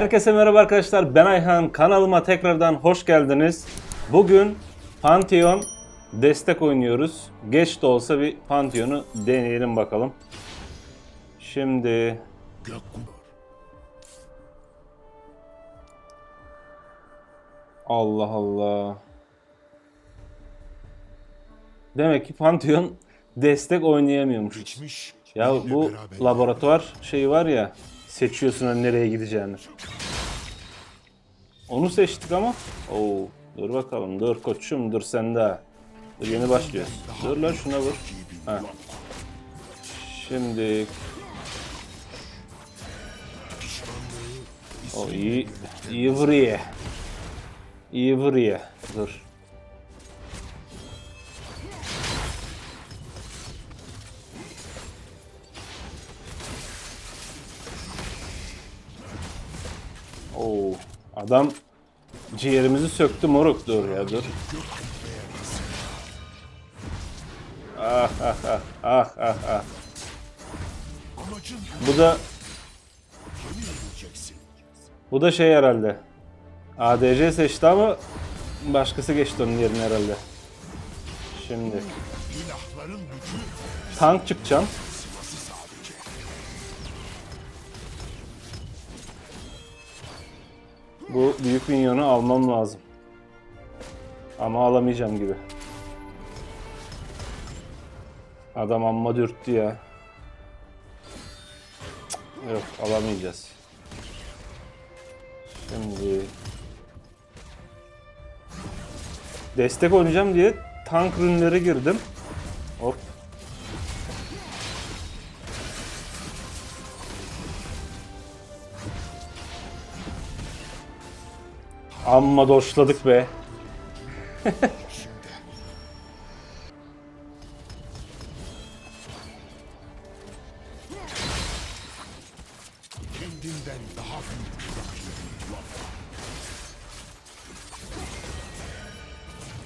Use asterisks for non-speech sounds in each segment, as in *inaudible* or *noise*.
Herkese merhaba arkadaşlar. Ben Ayhan. Kanalıma tekrardan hoş geldiniz. Bugün Pantheon destek oynuyoruz. Geç de olsa bir Pantheon'u deneyelim bakalım. Şimdi Allah Allah. Demek ki Pantheon destek oynayamıyormuş. Ya bu laboratuvar şeyi var ya seçiyorsun hani nereye gideceğini. Onu seçtik ama. Oo, dur bakalım dur koçum dur sen daha. Dur yeni başlıyoruz. Dur lan şuna vur. Ha. Şimdi o iyi iyi vuruyor. İyi vuruyor. Dur. Oo, adam ciğerimizi söktü moruk dur ya dur. Ah ah ah ah ah ah. Bu da bu da şey herhalde. ADC seçti ama başkası geçti onun yerine herhalde. Şimdi tank çıkacağım. Bu büyük minyonu almam lazım. Ama alamayacağım gibi. Adam amma dürttü ya. Yok alamayacağız. Şimdi destek oynayacağım diye tank ürünlere girdim. Hop. Amma doşladık be. Kendinden daha büyük.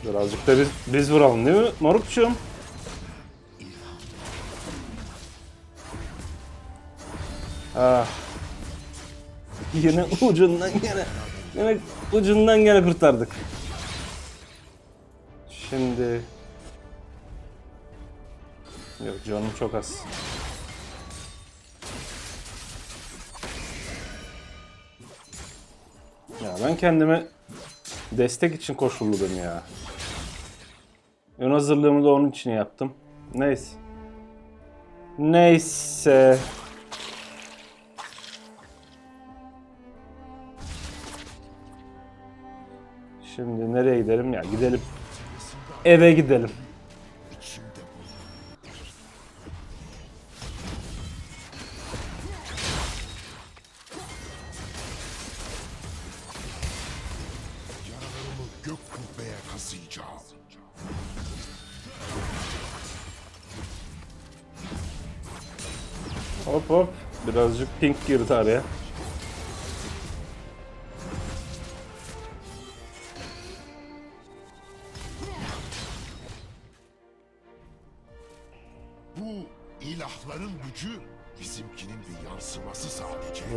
Birazcık da biz, biz vuralım değil mi morukçum? Ah. Yine ucundan gene. Yine ucundan gene kurtardık. Şimdi... Yok canım çok az. Ya ben kendime destek için koşuldum ya. Ön hazırlığımı da onun için yaptım. Neyse. Neyse. Şimdi nereye gidelim ya? Gidelim. Eve gidelim. Hop hop. Birazcık pink girdi araya.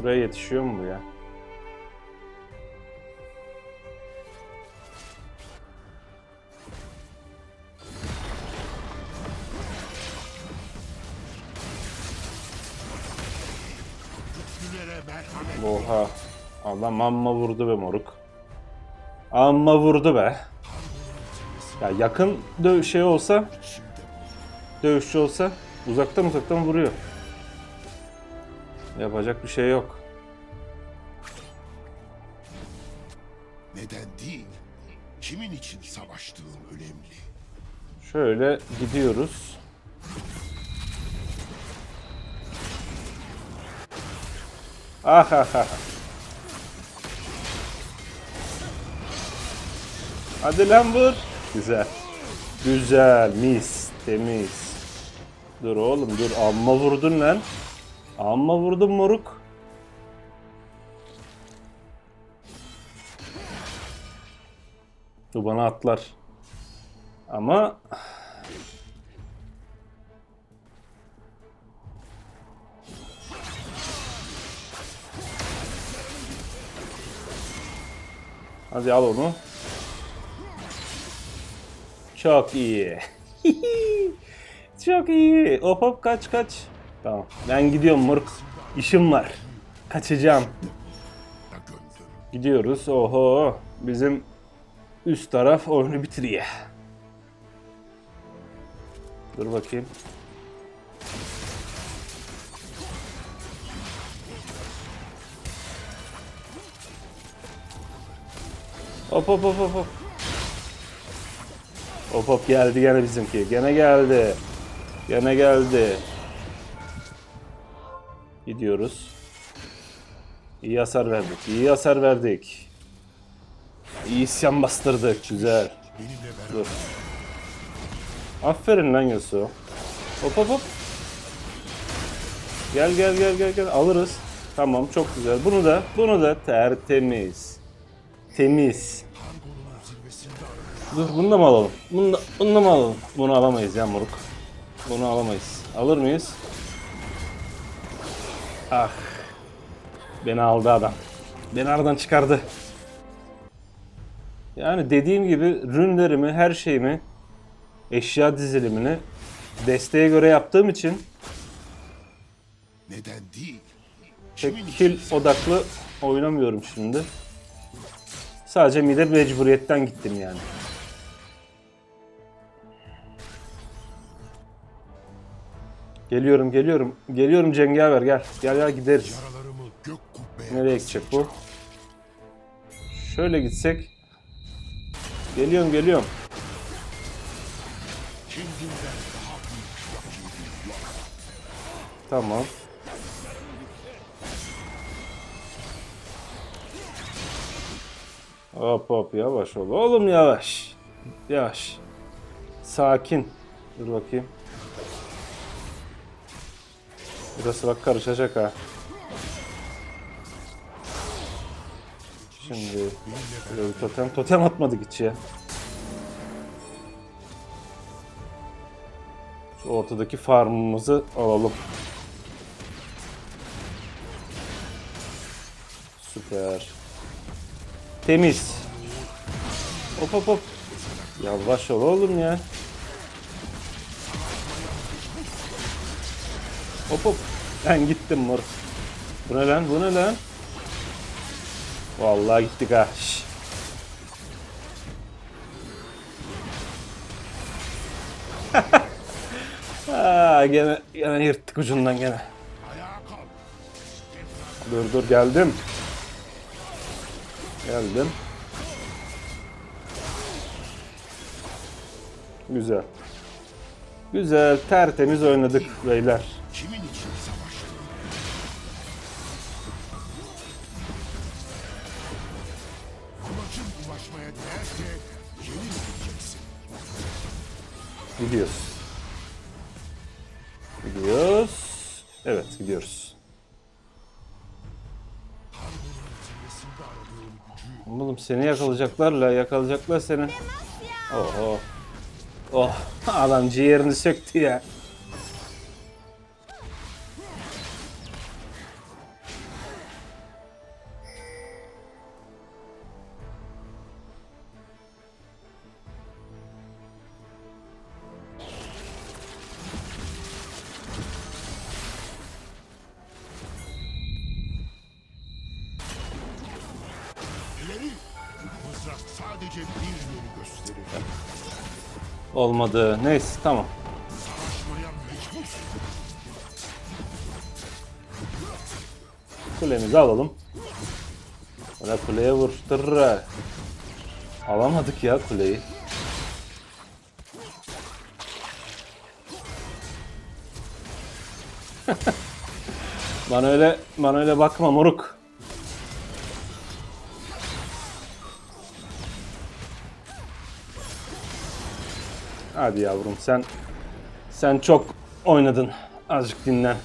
Buraya yetişiyor mu bu ya? Oha. Adam amma vurdu be moruk. Amma vurdu be. Ya yakın dö şey olsa, dövüşçü olsa uzaktan uzaktan vuruyor. Yapacak bir şey yok. Neden değil? Kimin için savaştığın önemli. Şöyle gidiyoruz. Ah ah ah. Hadi lan vur. Güzel. Güzel. Mis. Temiz. Dur oğlum dur. Amma vurdun lan. Amma vurdun moruk. Bu bana atlar. Ama Hadi al onu. Çok iyi. *laughs* Çok iyi. Hop hop kaç kaç. Tamam. Ben gidiyorum Murk. İşim var. Kaçacağım. Gidiyoruz. Oho. Bizim üst taraf oyunu bitiriyor. Dur bakayım. Hop hop hop hop. Hop hop geldi gene bizimki. Gene geldi. Gene geldi. Gidiyoruz. İyi hasar verdik. İyi hasar verdik. İyi isyan bastırdık. Güzel. Dur. Aferin lan Yasuo. Hop hop hop. Gel gel gel gel gel alırız. Tamam çok güzel. Bunu da bunu da tertemiz. Temiz. Dur bunu da mı alalım? Bunu da, bunu da mı alalım? Bunu alamayız ya moruk. Bunu alamayız. Alır mıyız? Ah. Beni aldı adam. Beni aradan çıkardı. Yani dediğim gibi rünlerimi, her şeyimi, eşya dizilimini desteğe göre yaptığım için neden değil? için odaklı oynamıyorum şimdi. Sadece mide mecburiyetten gittim yani. Geliyorum, geliyorum. Geliyorum Cengaver gel. Gel gel gideriz. Nereye gidecek bu? Şöyle gitsek. Geliyorum, geliyorum. Tamam. Hop hop yavaş ol. Oğlum yavaş. Yavaş. Sakin. Dur bakayım. Burası bak karışacak ha. Şimdi böyle bir totem totem atmadık hiç ya. Şu ortadaki farmımızı alalım. Süper. Temiz. Hop hop hop. Yavaş ol oğlum ya. Hop hop. Ben gittim mor. Bu ne lan? Bu ne lan? Vallahi gittik ha. Şş. *laughs* Aa, gene, gene yırttık ucundan gene. Dur dur geldim. Geldim. Güzel. Güzel, tertemiz oynadık beyler. Gidiyoruz. Gidiyoruz. Evet, gidiyoruz. Oğlum seni yakalayacaklar la, yakalayacaklar seni. Oho. Oh, *laughs* adam ciğerini söktü ya. Sadece bir yolu gösterir. Olmadı. Neyse, tamam. Savaşmaya mecbursun. Kulemizi alalım. Böyle kuleye vur. Tırra. Alamadık ya kuleyi. *laughs* bana öyle bana öyle bakma moruk. Hadi yavrum sen sen çok oynadın. Azıcık dinlen.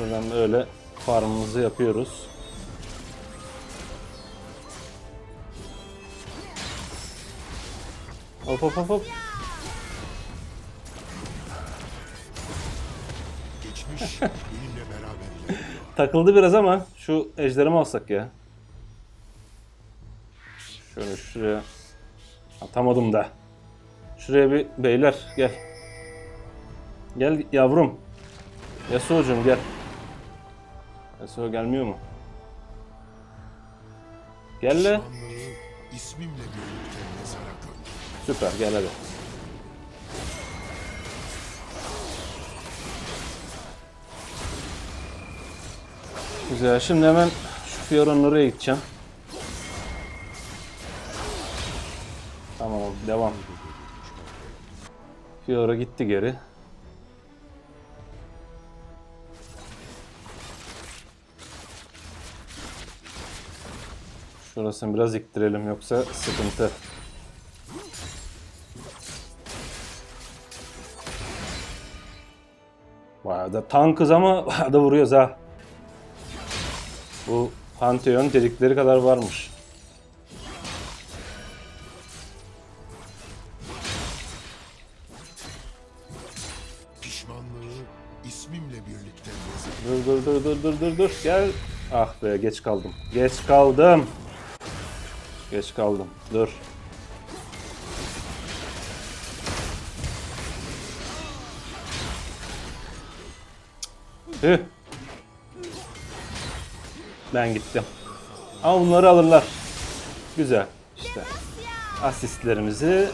Buradan böyle farmımızı yapıyoruz. Hop hop hop. *laughs* Takıldı biraz ama şu ejderimi alsak ya. Şöyle şuraya atamadım da. Şuraya bir beyler gel. Gel yavrum. Yasuo'cum gel. Yasuo gelmiyor mu? Gel le. Süper gel hadi. Güzel. Şimdi hemen şu Fiora'nın oraya gideceğim. Tamam devam. Fiora gitti geri. Şurasını biraz iktirelim yoksa sıkıntı. Bayağı da tankız ama bayağı da vuruyoruz ha. Bu Pantheon dedikleri kadar varmış. Dur dur dur dur dur dur gel. Ah be geç kaldım. Geç kaldım. Geç kaldım. Dur. Hıh. Ben gittim. Ama bunları alırlar. Güzel. İşte. Asistlerimizi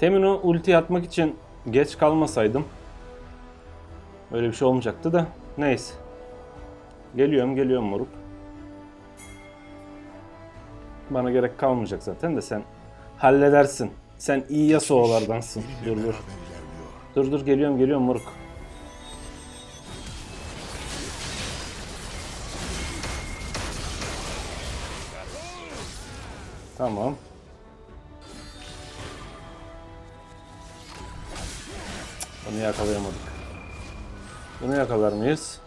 Temin o ulti atmak için geç kalmasaydım Öyle bir şey olmayacaktı da. Neyse. Geliyorum geliyorum moruk. Bana gerek kalmayacak zaten de sen halledersin. Sen iyi Yasuo'lardansın. Dur dur. ilerliyor. Dur dur geliyorum geliyorum moruk. Tamam. Bunu yakalayamadık. Bunu yakalar mıyız?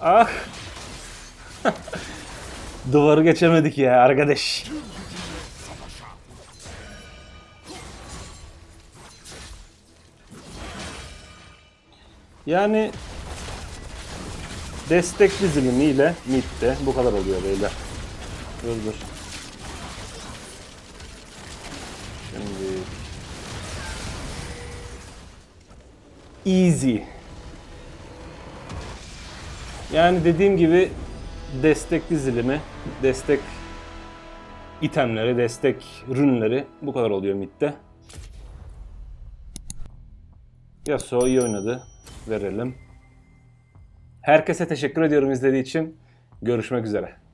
Ah! *laughs* Duvarı geçemedik ya arkadaş. Yani destek dizilimiyle midde bu kadar oluyor beyler. Dur. Easy. Yani dediğim gibi destek dizilimi, destek itemleri, destek ürünleri bu kadar oluyor midde. Yasuo iyi oynadı. Verelim. Herkese teşekkür ediyorum izlediği için. Görüşmek üzere.